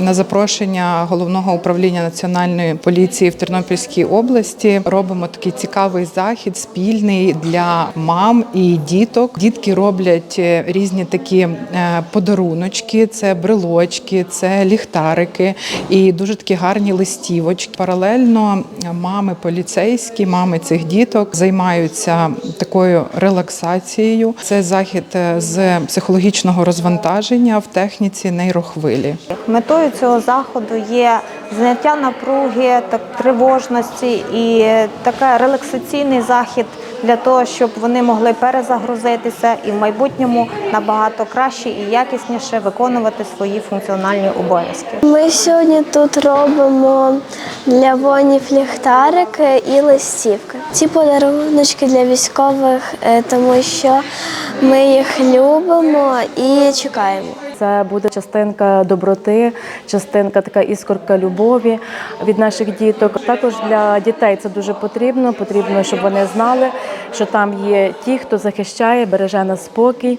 На запрошення головного управління національної поліції в Тернопільській області робимо такий цікавий захід спільний для мам і діток. Дітки роблять е, різні такі е, подаруночки: це брелочки, це ліхтарики і дуже такі гарні листівочки. Паралельно е, мами поліцейські, мами цих діток займаються такою релаксацією. Це захід з психологічного розвантаження в техніці нейрохвилі. Метою цього заходу є зняття напруги, так тривожності і такий релаксаційний захід для того, щоб вони могли перезагрузитися і в майбутньому набагато краще і якісніше виконувати свої функціональні обов'язки. Ми сьогодні тут робимо для воїнів ліхтарики і листівки. Ці подаруночки для військових, е, тому що ми їх любимо і чекаємо. Це буде частинка доброти, частинка така іскорка любові від наших діток. Також для дітей це дуже потрібно. Потрібно, щоб вони знали, що там є ті, хто захищає, береже нас спокій.